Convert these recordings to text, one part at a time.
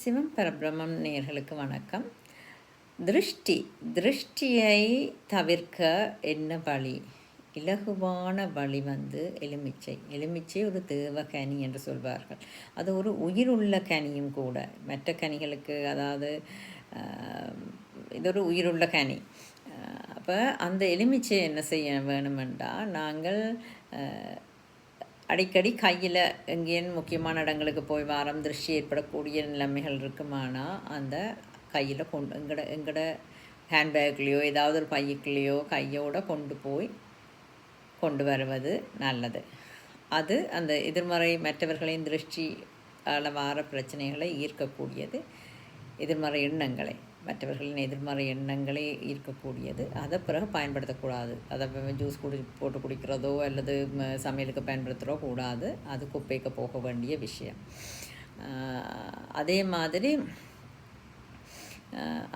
சிவம் பரபிரமம் நேர்களுக்கு வணக்கம். திருஷ்டி திருஷ்டியை தவிர்க்க என்ன வழி? இலகுவான வழி வந்து எலுமிச்சை. எலுமிச்சை ஒரு தேவ கனி என்று சொல்வார்கள். அது ஒரு உயிர் உள்ள கனியும் கூட. மற்ற கனிகளுக்கு அதாவது இது ஒரு உயிருள்ள கனி. அப்போ அந்த எலுமிச்சை என்ன செய்ய வேணுமென்றால் நாங்கள் அடிக்கடி கையில் எங்கேயும் முக்கியமான இடங்களுக்கு போய் வாரம் திருஷ்டி ஏற்படக்கூடிய நிலைமைகள் இருக்குமானால் அந்த கையில் கொண்டு எங்கட எங்கட ஹேண்ட்பேக்லேயோ ஏதாவது ஒரு பையக்குலேயோ கையோடு கொண்டு போய் கொண்டு வருவது நல்லது. அது அந்த எதிர்மறை மற்றவர்களின் திருஷ்டி வார பிரச்சனைகளை ஈர்க்கக்கூடியது எதிர்மறை எண்ணங்களை. மற்றவர்களின் எதிர்மறை எண்ணங்களே இருக்கக்கூடியது. அதை பிறகு பயன்படுத்தக்கூடாது. அதை ஜூஸ் குடி போட்டு குடிக்கிறதோ அல்லது சமையலுக்கு பயன்படுத்துகிறோ கூடாது. அது குப்பைக்கு போக வேண்டிய விஷயம். அதே மாதிரி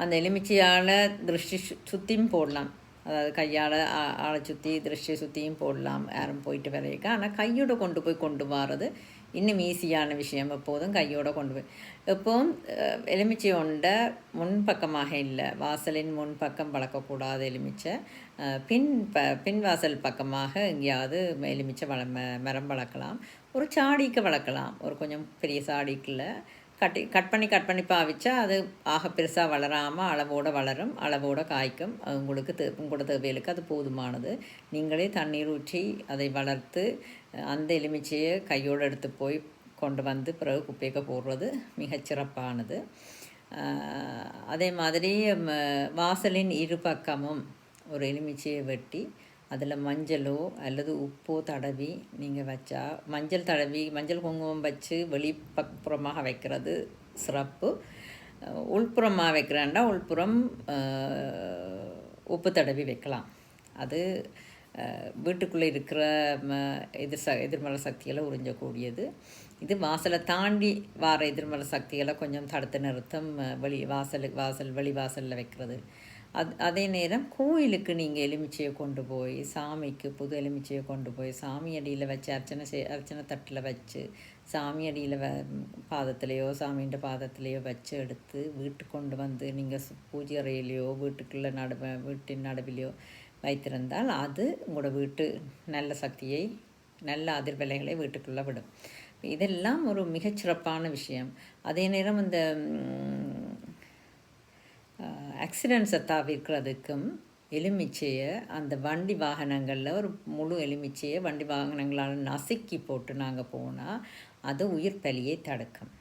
அந்த எலுமிச்சையால் திருஷ்டி சுத்தியும் போடலாம். அதாவது கையால் ஆளை சுற்றி திருஷ்டியை சுற்றியும் போடலாம் யாரும் போயிட்டு வரைக்க ஆனால் கையோட கொண்டு போய் கொண்டு வர்றது இன்னும் ஈஸியான விஷயம். எப்போதும் கையோடு கொண்டு போய். எப்போவும் எலுமிச்சை உண்ட முன்பக்கமாக இல்லை. வாசலின் முன்பக்கம் வளர்க்கக்கூடாது எலுமிச்சை. பின் ப பின் வாசல் பக்கமாக எங்கேயாவது எலுமிச்சை வள மரம் வளர்க்கலாம். ஒரு சாடிக்கு வளர்க்கலாம். ஒரு கொஞ்சம் பெரிய சாடிக்குள்ள. கட்டி கட் பண்ணி கட் பண்ணி பாவிச்சா அது ஆக பெருசாக வளராமல் அளவோடு வளரும் அளவோடு காய்க்கும். உங்களுக்கு தே உங்களோட தேவைகளுக்கு அது போதுமானது. நீங்களே தண்ணீர் ஊற்றி அதை வளர்த்து அந்த எலுமிச்சையை கையோடு எடுத்து போய் கொண்டு வந்து பிறகு குப்பைக்கு போடுறது மிகச்சிறப்பானது அதே மாதிரி வாசலின் இரு பக்கமும் ஒரு எலுமிச்சையை வெட்டி அதில் மஞ்சளோ அல்லது உப்போ தடவி நீங்கள் வச்சா மஞ்சள் தடவி மஞ்சள் குங்குமம் வச்சு வெளிப்புறமாக வைக்கிறது சிறப்பு. உள்புறமாக வைக்கிறேன்டா உள்புறம் உப்பு தடவி வைக்கலாம். அது வீட்டுக்குள்ளே இருக்கிற எதிர் ச எதிர்மறை சக்திகளை உறிஞ்சக்கூடியது. இது வாசலை தாண்டி வார எதிர்மறை சக்திகளை கொஞ்சம் தடுத்து நிறுத்தம் வெளி வாசல் வாசல் வெளி வாசலில் வைக்கிறது. அது அதே நேரம் கோயிலுக்கு நீங்கள் எலுமிச்சையை கொண்டு போய் சாமிக்கு புது எலுமிச்சையை கொண்டு போய் சாமி அடியில் வச்சு அர்ச்சனை செய் அர்ச்சனை தட்டில் வச்சு சாமி அடியில் வ பாதத்துலேயோ சாமின்ற பாதத்துலேயோ வச்சு எடுத்து வீட்டுக்கு கொண்டு வந்து நீங்கள் பூஜை அறையிலையோ வீட்டுக்குள்ளே நடு வீட்டின் நடுவிலையோ வைத்திருந்தால் அது உங்களோட வீட்டு நல்ல சக்தியை நல்ல அதிர்வலைகளை வீட்டுக்குள்ளே விடும். இதெல்லாம் ஒரு மிகச்சிறப்பான விஷயம். அதே நேரம் இந்த ஆக்சிடென்ட்ஸை தவிர்க்கிறதுக்கும் எலுமிச்சையை அந்த வண்டி வாகனங்களில் ஒரு முழு எலுமிச்சையை வண்டி வாகனங்களால் நசுக்கி போட்டு நாங்கள் போனால் அது உயிர் பலியை தடுக்கும்.